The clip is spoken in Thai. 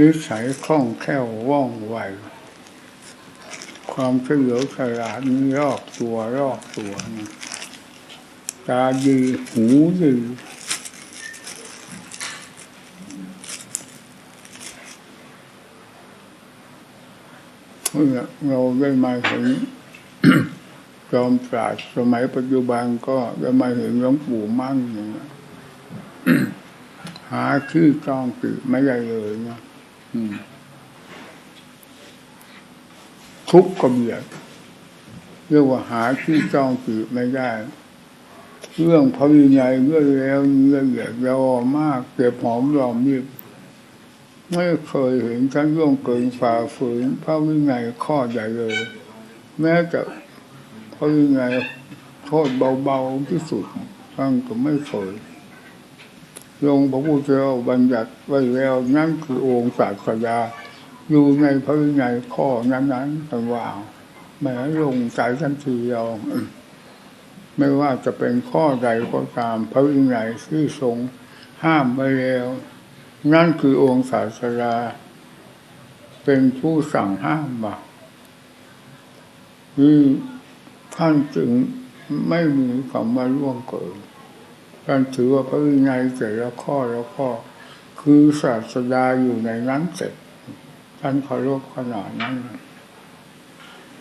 นิสัยคล่องแคล่วว่องไว ความเฉลียวฉลาดนี่รอบตัวรอบตัวนะตาดีหูดีเนี่ยเราได้มาเห็นจอมปราชสมัยปัจจุบันก็ได้มาเห็นหลวงปู่มั่นอย่างเงี้ยหาชื่อจองติไม่ได้เลยนะ ทุกข์ก็เบียดเรียกว่าหาชื่อจองติไม่ได้ เรื่องพระวินัยเรื่องแล้วเรื่องละเอียดยาวมากเก็บหอมรอมริบไม่เคยเห็นท่านร่วงเกินฝ่าฝืนพระวินัยข้อใดเลย แม้แต่พระวินัยโทษเบาๆที่สุดท่านก็ไม่เคย ลงพระพุทธเจ้าบัญญัติไว้แล้วนั่นคือองค์ศาสดาอยู่ในพระวินัยข้อนั้นๆต่างว่าแม้ลงใจทันทีเดียวไม่ว่าจะเป็นข้อใดก็ตามพระวินัยที่ทรงห้ามไว้แล้ว นั่นคือองค์ศาสดาเป็นผู้สั่งห้ามมาท่านจึงไม่มีคำว่าล่วงเกิน ท่านถือว่าพระวินัยแต่ละข้อละข้อ คือศาสดาอยู่ในนั้นเสร็จท่านเคารพขนาดนั้น